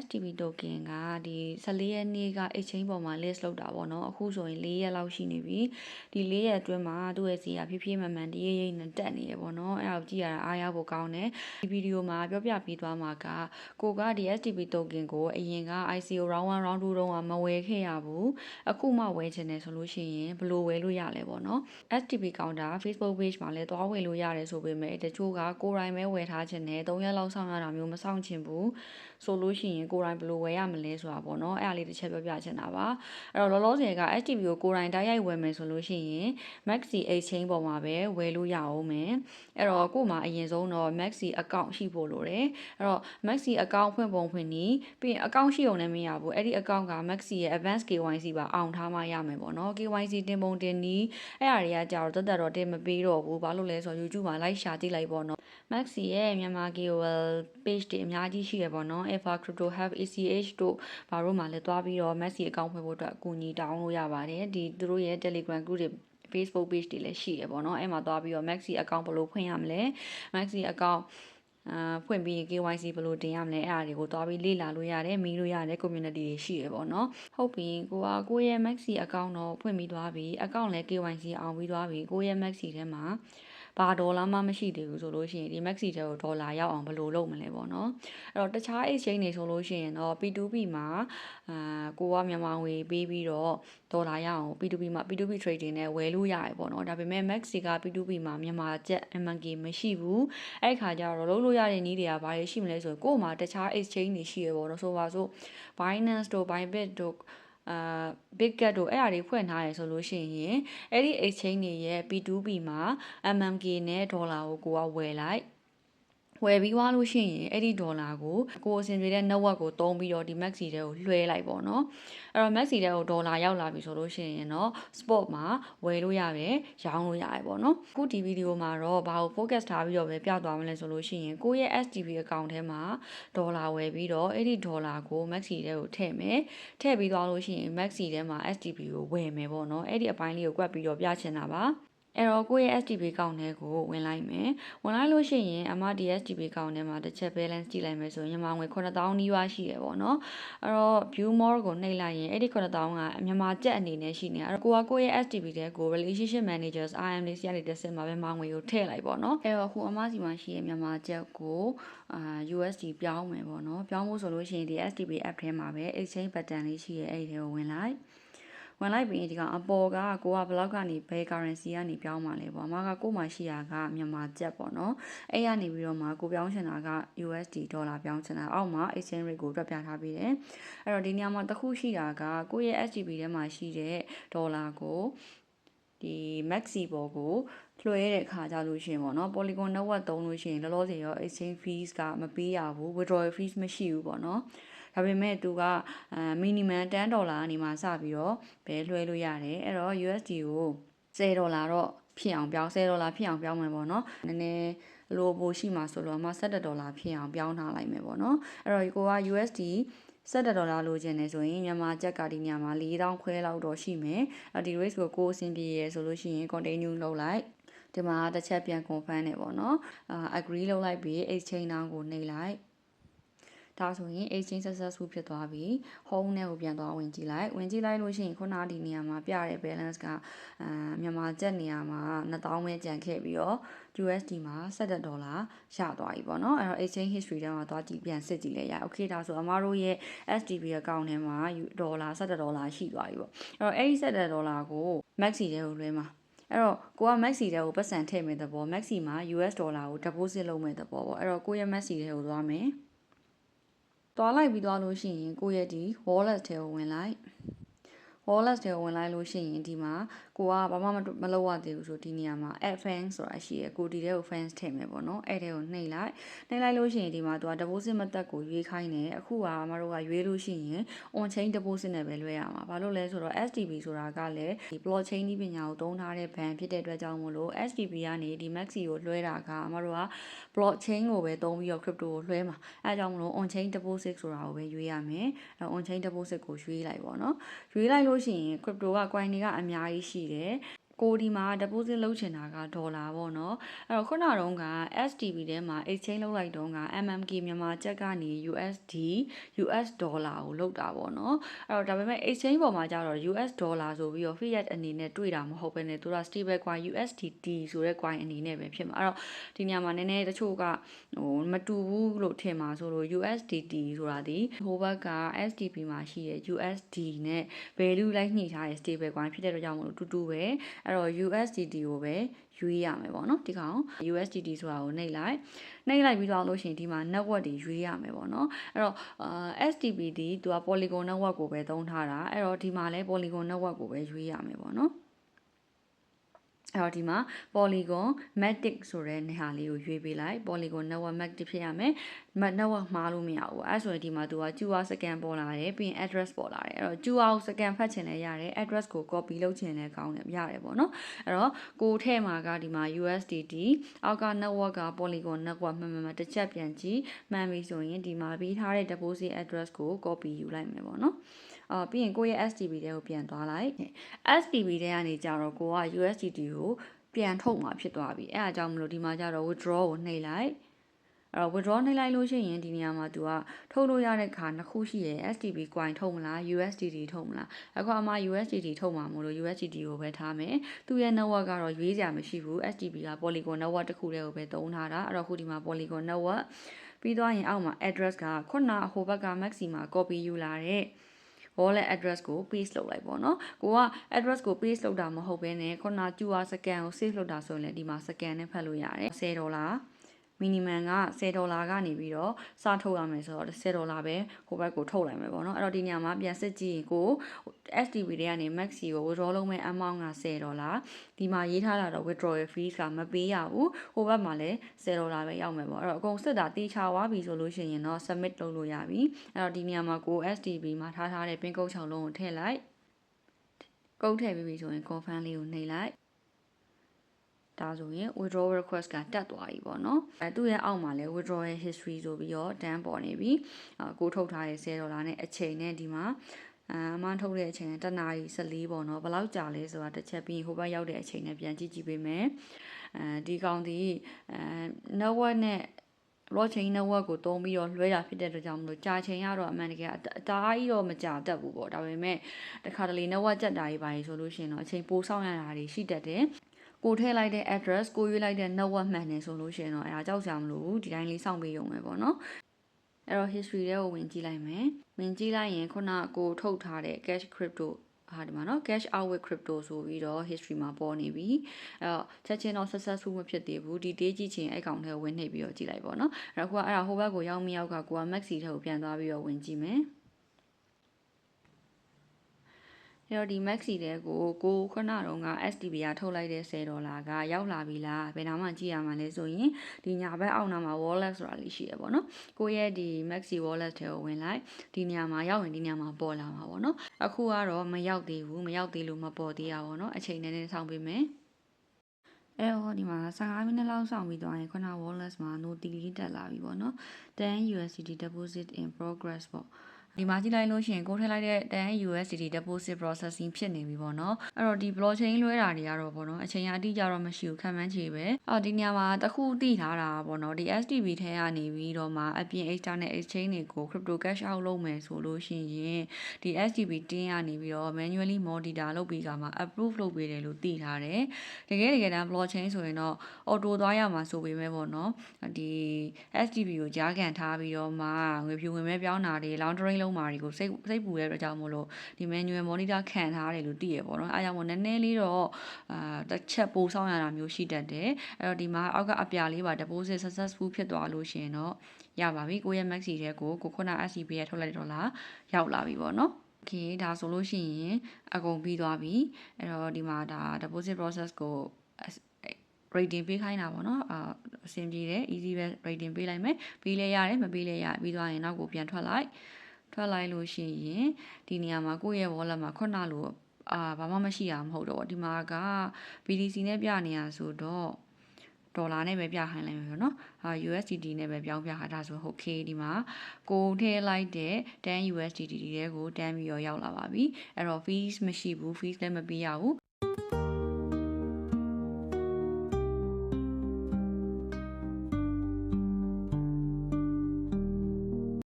STB token ကဒီ14ရက်နေ့က exchange ပေါ်မှာ list လုပ်တာပေါ့နော်အခုဆိုရင်4ရက်လောက်ရှိနေပြီဒီ4ရက်အတွင်းမှာသူ့ရဲ့စီကဖြည်းဖြည်းမှန်မှန်တရိပ်ရိပ်နဲ့တက်နေရပေါ့နော်အဲ့ဒါကိုကြည့်ရတာအားရဖို့ကောင်းတယ်ဒီဗီဒီယိုမှာပြောပြပေးသွားမှာကကိုကဒီ STB token ကိုအရင်က ICO round 1 round 2တုန်းကမဝယ်ခဲ့ရဘူးအခုမှဝယ်ချင်တယ်ဆိုလို့ရှိရင်ဘယ်လိုဝယ်လို့ရလဲပေါ့နော် STB counter Facebook page မှာလည်းသွားဝယ်လို့ရတယ်ဆိုပေမဲ့တချို့ကကိုယ်တိုင်ပဲဝယ်ထားချင်တယ်3ရက်လောက်စောင့်ရတာမျိုးမစောင့်ချင်ဘူး ဆိုလို့ရှိရင်ကိုယ်တိုင်ဘယ်လိုဝယ်ရမလဲဆိုတာပေါ့နော်အဲ့ဒါလေးတစ်ချက်ပြောပြချင်တာပါအဲ့တော့လောလောဆယ်က STB ကိုကိုယ်တိုင်တိုက်ရိုက်ဝယ်မယ်ဆိုလို့ရှိရင် Maxi Exchange ပေါ်မှာပဲဝယ်လို့ရအောင်မယ်အဲ့တော့ကို့မှာအရင်ဆုံးတော့ Maxi account ရှိဖို့လိုတယ်အဲ့တော့ Maxi account ဖွင့်ပုံဖွင့်နီးပြီးရင် account ရှိုံနဲ့မရဘူးအဲ့ဒီ account က Maxi ရဲ့ Advanced KYC ပါအောင်ထားမှရမယ်ပေါ့နော် KYC တင်ပုံတင်နီးအဲ့အရာတွေကကြာတော့တက်တက်တော့တင်မပေးတော့ဘူးဘာလို့လဲဆိုတော့ YouTube မှာ like ရှာကြည့်လိုက်ပေါ့နော် Maxi ရဲ့မြန်မာ KOL page တွေအများကြီးရှိရပေါ့နော် Alpha Crypto Hub ACH တို့ဘာလို့မှလည်းတွားပြီးတော့ Maxi account ဖွင့်ဖို့အတွက်အကူအညီတောင်းလို့ရပါတယ်ဒီသူတို့ရဲ့ Telegram group တွေ Facebook page တွေလည်းရှိရပေါ့နော်အဲ့မှာတွားပြီးတော့ Maxi account ဘယ်လိုဖွင့်ရမလဲ Maxi account အာဖွင့်ပြီး KYC ဘယ်လိုတင်ရမလဲအဲ့အရာတွေကိုတွားပြီးလေ့လာလို့ရတယ်မီးလို့ရတယ် community တွေရှိရပေါ့နော်ဟုတ်ပြီကိုကကိုရဲ့ Maxi account တော့ဖွင့်ပြီးသွားပြီ account လည်း KYC အောင်ပြီးသွားပြီကိုရဲ့ Maxi ထဲမှာ ဘာဒေါ်လာမှမရှိသေးဘူးဆိုလို့ရှိရင်ဒီ maxi တဲ့ကိုဒေါ်လာရောက်အောင်ဘယ်လိုလုပ်မလဲပေါ့နော်အဲ့တော့တခြား exchange တွေဆိုလို့ရှိရင်တော့ P2P မှာအာကိုကမြန်မာငွေပေးပြီးတော့ဒေါ်လာရအောင် P2P မှာ P2P trading နဲ့ဝယ်လို့ရတယ်ပေါ့နော်ဒါပေမဲ့ maxi က P2P မှာမြန်မာကျပ် MNK မရှိဘူးအဲ့ခါကျတော့လုပ်လို့ရတဲ့နည်းတွေကဘာတွေရှိမလဲဆိုရင်ကို့မှာတခြား exchange တွေရှိရပေါ့နော်ဆိုပါစို့ Binance တို့ Bybit တို့ အာ big cat တို့အဲ့အရာတွေဖွင့်ထားရဆိုလို့ရှိရင်အဲ့ဒီ exchange တွေရဲ့ P2P မှာ MMK နဲ့ဒေါ်လာကိုကိုကဝယ်လိုက် ဝယ်ပြီးွားလို့ရှိရင်အဲ့ဒီဒေါ်လာကိုကိုအဆင်ပြေတဲ့ network ကိုတုံးပြီးတော့ဒီ maxi တဲ့ကိုလွှဲလိုက်ပေါ့နော်အဲ့တော့ maxi တဲ့ကိုဒေါ်လာရောက်လာပြီဆိုလို့ရှိရင်တော့ spot မှာဝယ်လို့ရတယ်ရောင်းလို့ရတယ်ပေါ့နော်အခုဒီဗီဒီယိုမှာတော့ဘာကို focus ထားပြီးတော့ပဲပြသွားမလဲဆိုလို့ရှိရင်ကိုရဲ့ STB account ထဲမှာဒေါ်လာဝယ်ပြီးတော့အဲ့ဒီဒေါ်လာကို maxi တဲ့ကိုထည့်မယ်ထည့်ပြီးသွားလို့ရှိရင် maxi ထဲမှာ STB ကိုဝယ်မယ်ပေါ့နော်အဲ့ဒီအပိုင်းလေးကိုကွက်ပြီးတော့ပြချင်တာပါ အဲ့တော့ကိုယ့်ရဲ့ STB ကောင့်ထဲကိုဝင်လိုက်မယ်ဝင်လိုက်လို့ရှိရင်အမဒီ STB ကောင့်ထဲမှာတစ်ချက် balance ကြည့်လိုက်မယ်ဆိုရင်မြန်မာငွေ9000နီးပါးရှိရပေါ့နော်အဲ့တော့ view more ကိုနှိပ်လိုက်ရင်အဲ့ဒီ9000ကမြန်မာကျပ်အနေနဲ့ရှိနေအဲ့တော့ကိုကကိုယ့်ရဲ့ STB တဲ့ကို relationship managers IM လေးစီကနေတစ်စင်မှာပဲမြန်မာငွေကိုထည့်လိုက်ပေါ့နော်အဲ့တော့ဟိုအမစီမှာရှိရမြန်မာကျပ်ကိုအာ USD ပြောင်းမယ်ပေါ့နော်ပြောင်းဖို့ဆိုလို့ရှိရင်ဒီ STB app ထဲမှာပဲ exchange button လေးရှိရအဲ့ဒီထဲကိုဝင်လိုက် ဝင်လိုက်ပြီးဒီကောင်အပေါ်ကကိုကဘလောက်ကနေဘယ် currency ကနေပြောင်းมาလဲပေါ့အမကကို့မှာရှိတာကမြန်မာကျပ်ပေါ့နော်အဲ့ရနေပြီးတော့မှကိုပြောင်းချင်တာက USD ဒေါ်လာပြောင်းချင်တာအောက်မှာ exchange rate ကိုတွက်ပြထားပေးတယ်အဲ့တော့ဒီနေရာမှာတစ်ခုရှိတာကကိုယ့်ရဲ့ SGB ထဲမှာရှိတဲ့ဒေါ်လာကိုဒီ maxi ပေါ်ကိုလွှဲတဲ့အခါကြလို့ရှိရင်ပေါ့နော် Polygon network သုံးလို့ရှိရင်လောလောဆယ်ရော exchange fees ကမပေးရဘူး withdrawal fees မရှိဘူးပေါ့နော် ဒါပေမဲ့သူကအာ minimum 10ဒေါ်လာကနေမှစပြီးတော့ဘယ်လွှဲလို့ရတယ်အဲ့တော့ USD ကို10ဒေါ်လာတော့ဖြစ်အောင်ပြောင်း10ဒေါ်လာဖြစ်အောင်ပြောင်းမယ်ပေါ့နော်နည်းနည်းလိုပိုရှိမှာဆိုတော့မှ17ဒေါ်လာဖြစ်အောင်ပြောင်းထားလိုက်မယ်ပေါ့နော်အဲ့တော့ကိုက USD 17ဒေါ်လာလိုချင်နေဆိုရင်မြန်မာကျပ်ကဒီညမှာ4000ခွဲလောက်တော့ရှိမယ်။ဒီ race ကိုကိုအဆင်ပြေရဆိုလို့ရှိရင် continue လုပ်လိုက်ဒီမှာတစ်ချက်ပြန် confirm နေပေါ့နော်အာ agree လုပ်လိုက်ပြီး exchange now ကိုနှိပ်လိုက် ဒါဆိုရင် exchange successful ဖြစ်သွားပြီ home နဲ့ကိုပြန်သွားဝင်ကြည့်လိုက်ဝင်ကြည့်လိုက်လို့ရှိရင်ခုနဒီနေရာမှာပြတဲ့ balance ကအာမြန်မာကျပ်နေရာမှာ2000ပဲကျန်ခဲ့ပြီးတော့ USD မှာ17ဒေါ်လာရသွားပြီပေါ့နော်အဲ့တော့ exchange history ထဲမှာသွားကြည့်ပြန်စစ်ကြည့်လိုက်ရ okay ဒါဆိုအမားတို့ရဲ့ SDB account ထဲမှာဒေါ်လာ17ဒေါ်လာရှိသွားပြီပေါ့အဲ့တော့အဲ့ဒီ17ဒေါ်လာကို maxi ထဲကိုလွှဲမှာအဲ့တော့ကိုက maxi တဲ့ကိုပတ်စံထည့်မဲ့သဘော maxi မှာ US ဒေါ်လာကို deposit လုပ်မဲ့သဘောပေါ့အဲ့တော့ကိုရဲ့ maxi တဲ့ကိုသွားမယ် သွားလိုက်ပြီးသွားလို့ရှိရင်ကိုရဲ့ဒီ wallet ထဲကိုဝင်လိုက် wallet တွေဝင်လိုက်လို့ရှိရင်ဒီမှာကိုကဘာမှမလုပ်ရသေးဘူးဆိုဒီနေရာမှာ add fans ဆိုတာရှိရယ်ကိုဒီထဲကို fans ထည့်မယ်ပေါ့နော်အဲ့ထဲကိုနှိပ်လိုက်နှိပ်လိုက်လို့ရှိရင်ဒီမှာသူက deposit မတက်ကိုရွေးခိုင်းတယ်အခုကမတို့ကရွေးလို့ရှိရင် on chain deposit နဲ့ပဲလွှဲရမှာဘာလို့လဲဆိုတော့ STB ဆိုတာကလည်းဒီ blockchain ဒီပညာကိုသုံးထားတဲ့ဘဏ်ဖြစ်တဲ့အတွက်ကြောင့်မို့လို့ STB ကနေဒီ maxi ကိုလွှဲတာကမတို့က blockchain ကိုပဲသုံးပြီးတော့ crypto ကိုလွှဲမှာအဲအကြောင်းမလို့ on chain deposit ဆိုတာကိုပဲရွေးရမယ်အဲ on chain deposit ကိုရွေးလိုက်ပေါ့နော်ရွေးလိုက်လို့ရှိရင် crypto က coin တွေကအများကြီးရှိတယ် ကိုဒီမှာ deposit လုပ်ချင်တာကဒေါ်လာပေါ့နော်အဲ့တော့ခုနတုန်းက STB ထဲမှာ exchange လုပ်လိုက်တုန်းက MMK မြန်မာကျပ်ကနေ USD US ဒေါ်လာကိုလုပ်တာပေါ့နော်အဲ့တော့ဒါပေမဲ့ exchange ပေါ်မှာကျတော့ US ဒေါ်လာဆိုပြီးတော့ fiat အနေနဲ့တွေ့တာမဟုတ်ဘဲနဲ့သူက stable coin USDT ဆိုတဲ့ coin အနေနဲ့ပဲဖြစ်မှာအဲ့တော့ဒီနေရာမှာနည်းနည်းတချို့ကဟိုမတူဘူးလို့ထင်မှာဆိုလို့ USDT ဆိုတာဒီဟိုဘက်က STP မှာရှိတဲ့ USD နဲ့ value လိုက်ညှိထားတဲ့ stable coin ဖြစ်တဲ့အတွက်ကြောင့်မလို့တူတူပဲအဲ့တော့ USDT ကိုပဲရွေးရမယ်ပေါ့နော်ဒီကောင် USDT ဆိုတာကိုနှိပ်လိုက်နှိပ်လိုက်ပြီးတော့လို့ရှိရင်ဒီမှာ network တွေရွေးရမယ်ပေါ့နော်အဲ့တော့အာ STP ဒီသူက Polygon network ကိုပဲသုံးထားတာအဲ့တော့ဒီမှာလဲ Polygon network ကိုပဲရွေးရမယ်ပေါ့နော် အဲ့တော့ဒီမှာ polygon matic ဆိုတဲ့နေရာလေးကိုရွေးပေးလိုက် polygon network matic ဖြစ်ရမယ် network မှားလို့မရဘူးအဲ့ဆိုရင်ဒီမှာသူက QR scan ပေါ်လာတယ်ပြီးရင် address ပေါ်လာတယ်အဲ့တော့ QR scan ဖတ်ချင်လဲရတယ် address ကို copy လုပ်ချင်လဲကောင်းတယ်ရတယ်ပေါ့နော်အဲ့တော့ကိုထဲမှာကဒီမှာ USDT အောက်က network က polygon network မှန်မှန်မှန်တစ်ချက်ပြန်ကြည့်မှန်ပြီဆိုရင်ဒီမှာပြီးထားတဲ့ deposit address ကို copy ယူလိုက်မယ်ပေါ့နော် အာပြီးရင်ကိုယ့်ရဲ့ STB တဲကိုပြန်သွားလိုက် STB တဲကနေကြတော့ကိုက USDT ကိုပြန်ထုတ်มาဖြစ်သွားပြီအဲအားကြောင့်မလို့ဒီမှာကြတော့ withdraw ကိုနှိပ်လိုက်အဲ့တော့ withdraw နှိပ်လိုက်လို့ရှိရင်ဒီနေရာမှာ तू ကထုတ်လို့ရတဲ့ခါနှစ်ခုရှိရယ် STB coin ထုတ်မလား USDT ထုတ်မလားအခုအမှ USDT ထုတ်မှာမို့လို့ USDT ကိုပဲထားမယ်သူ့ရဲ့ network ကတော့ရွေးစရာမရှိဘူး STB က Polygon network တစ်ခုတည်းကိုပဲသုံးထားတာအဲ့တော့ခုဒီမှာ Polygon network ပြီးသွားရင်အောက်မှာ address ကခုနဟိုဘက်က maxima copy ယူလာတဲ့ wallet address ကို paste လုပ်လိုက်ပေါ့နော်ကိုက address ကို paste လုပ်တာမဟုတ်ဘဲနဲ့ခုန QR scan ကို save လုပ်တာဆိုရင်လည်းဒီမှာ scan နဲ့ဖတ်လို့ရတယ်10ဒေါ်လာ minimum က10ဒေါ်လာကနေပြီးတော့စထုတ်ရမယ်ဆိုတော့10ဒေါ်လာပဲဟိုဘက်ကိုထုတ်လိုက်မယ်ပေါ့နော်အဲ့တော့ဒီညမှာပြန်စစ်ကြည့်ရင်ကို STB တွေကနေ maxi ကို withdraw လုပ်မဲ့ amount က10ဒေါ်လာဒီမှာရေးထားတာတော့ withdrawal fees ကမပေးရဘူးဟိုဘက်မှာလည်း10ဒေါ်လာပဲရောက်မယ်ပေါ့အဲ့တော့အကုန်စစ်တာတေချာသွားပြီဆိုလို့ရှိရင်တော့ submit လုပ်လို့ရပြီအဲ့တော့ဒီညမှာကို STB မှာထားထားတဲ့ pin code 6လုံးကိုထည့်လိုက်ကုတ်ထည့်ပြီးပြီဆိုရင် confirm လေးကိုနှိပ်လိုက် ဒါဆိုရင် withdrawal request ကတက်သွားပြီပေါ့နော်အဲသူ့ရဲ့အောက်မှာလည်း withdrawal history ဆိုပြီးတော့တန်းပေါ်နေပြီအကိုထုတ်ထားတဲ့10ဒေါ်လာနဲ့အချိန်နဲ့ဒီမှာအမှန်ထုတ်တဲ့အချိန်ကတနာရီ14ပေါ့နော်ဘယ်လောက်ကြာလဲဆိုတာတစ်ချက်ပြီးဟိုဘက်ရောက်တဲ့အချိန်နဲ့ပြန်ကြည့်ကြည့်ပေးမယ်အဲဒီကောင်ဒီအဲ network နဲ့ blockchain network ကိုသုံးပြီးတော့လွှဲတာဖြစ်တဲ့အတွက်ကြောင့်မလို့ကြာချိန်ကတော့အမှန်တကယ်အတားကြီးတော့မကြာတတ်ဘူးပေါ့ဒါပေမဲ့တခါတလေ network ကြက်တာကြီးပါဆိုလို့ရှိရင်တော့အချိန်ပိုဆောင်းရတာတွေရှိတတ်တယ် ကိုထည့်လိုက်တဲ့ address ကိုရွေးလိုက်တဲ့ network မှန်တယ်ဆိုလို့ရှိရင်တော့အဲဒါကြောက်စရာမလိုဘူးဒီတိုင်းလေးစောင့်ပေးရုံပဲပေါ့နော်အဲ့တော့ history တွေကိုဝင်ကြည့်လိုက်မယ်ဝင်ကြည့်လိုက်ရင်ခုနကိုထုတ်ထားတဲ့ cash crypto ဟာဒီမှာเนาะ cash out with crypto ဆိုပြီးတော့ history မှာပေါ်နေပြီအဲ့တော့ချက်ချင်းတော့ successful မဖြစ်သေးဘူးဒီ day ကြည့်ချင်းအဲ့ကောင်ထဲဝင်နှိပ်ပြီးတော့ကြည့်လိုက်ပေါ့เนาะအဲ့တော့ခုကအဲ့ဒါဟိုဘက်ကိုရောက်မရောက်ကကိုက maxi ထဲကိုပြန်သွားပြီးတော့ဝင်ကြည့်မယ် အဲ့တော့ဒီ maxi တဲ့ကိုကိုခုနတုန်းက STB ကထုတ်လိုက်တဲ့10ဒေါ်လာကရောက်လာပြီလားဘယ်နာမှကြည့်ရမှာလဲဆိုရင်ဒီညာဘက်အောက်နာမှာ wallet ဆိုတာလေးရှိရပေါ့နော်ကိုရဲ့ဒီ maxi wallet ထဲကိုဝင်လိုက်ဒီညမှာရောက်ရင်ဒီညမှာပေါ်လာမှာပေါ့နော်အခုကတော့မရောက်သေးဘူးမရောက်သေးလို့မပေါ်သေးရပါပေါ့နော်အချိန်နဲ့နဲ့စောင့်ပေးမယ်အဲ့တော့ဒီမှာ15မိနစ်လောက်စောင့်ပြီးသွားရင်ခုန wallet မှာ noti လေးတက်လာပြီပေါ့နော်10 USDT deposit in progress ပေါ့ ဒီမှာကြည့်လိုက်လို့ရှိရင်ကိုထည့်လိုက်တဲ့တန် USDT deposit processing ဖြစ်နေပြီပေါ့နော်အဲ့တော့ဒီ blockchain လွှဲတာတွေကတော့ပေါ့နော်အချိန်အတိအကျတော့မရှိဘူးခံမှန်းချေပဲအော်ဒီနေရာမှာတခုသိထားတာပေါ့နော်ဒီ STB ထဲကနေပြီးတော့မှအပြင် external exchange တွေကို crypto cash out လုပ်မယ်ဆိုလို့ရှိရင်ဒီ STB တင်းကနေပြီးတော့ manually monitor လုပ်ပြီးကမှ approve လုပ်ပေးတယ်လို့သိထားတယ်တကယ်တကယ်တမ်း blockchain ဆိုရင်တော့ auto သွားရမှာဆိုပေမဲ့ပေါ့နော်ဒီ STB ကိုကြားခံထားပြီးတော့မှငွေဖြူဝင်မဲ့ပြောင်းတာတွေ laundering လုံးမာတွေကိုစိတ်စိတ်ပူတဲ့အတွက်ကြောင့်မို့လို့ဒီ manual monitor ခံထားတယ်လို့သိရပေါ့နော်အဲကြောင့်မို့နည်းနည်းလေးတော့အာတစ်ချက်ပိုဆောင်ရတာမျိုးရှိတတ်တယ်အဲ့တော့ဒီမှာအောက်ကအပြာလေးပါ deposit successful ဖြစ်သွားလို့ရှိရင်တော့ရပါပြီကိုရဲ့ maxi တဲ့ကိုကိုခုန SCP ရထုတ်လိုက်တော့လားရောက်လာပြီပေါ့နော် okay ဒါဆိုလို့ရှိရင်အကုန်ပြီးသွားပြီအဲ့တော့ဒီမှာဒါ deposit process ကို rating ပေးခိုင်းတာပေါ့နော်အာအဆင်ပြေတယ် easy ပဲ rating ပေးလိုက်မယ်ပြီးလဲရတယ်မပြီးလဲရပြီးသွားရင်နောက်ကိုပြန်ထွက်လိုက် ထွက်လိုက်လို့ရှိရင်ဒီနေရာမှာကိုယ့်ရဲ့ wallet မှာခုနလိုအာဘာမှမရှိရမှာမဟုတ်တော့ဒီမှာက BTC နဲ့ပြနေရဆိုတော့ဒေါ်လာနဲ့ပဲပြခိုင်းလိုက်မယ်ဆိုတော့နော်အာ USDT နဲ့ပဲပြောင်းပြခိုင်းတာဆိုဟုတ် okay ဒီမှာကိုထည့်လိုက်တဲ့10 USDT တဲကို10ပြီးတော့ရောက်လာပါပြီအဲ့တော့ fees မရှိဘူး fees လည်းမပေးရဘူး